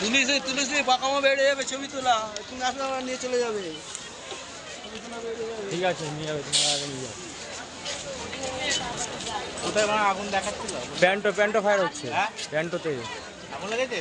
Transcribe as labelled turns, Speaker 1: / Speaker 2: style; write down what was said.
Speaker 1: তুলিস তুলিস বাঁকামা বেড়ে যাবে, ছবি তোলা। তুমি আসলে নিয়ে চলে যাবে।
Speaker 2: ঠিক আছে, নিয়ে যাবে, তোমার আগে নিয়ে যাবে
Speaker 1: কোথায় মানে আগুন দেখাচ্ছিল?
Speaker 2: প্যান্টো প্যান্টো ফায়ার হচ্ছে।
Speaker 1: হ্যাঁ?
Speaker 2: প্যান্টোতে
Speaker 1: আগুন লেগেছে?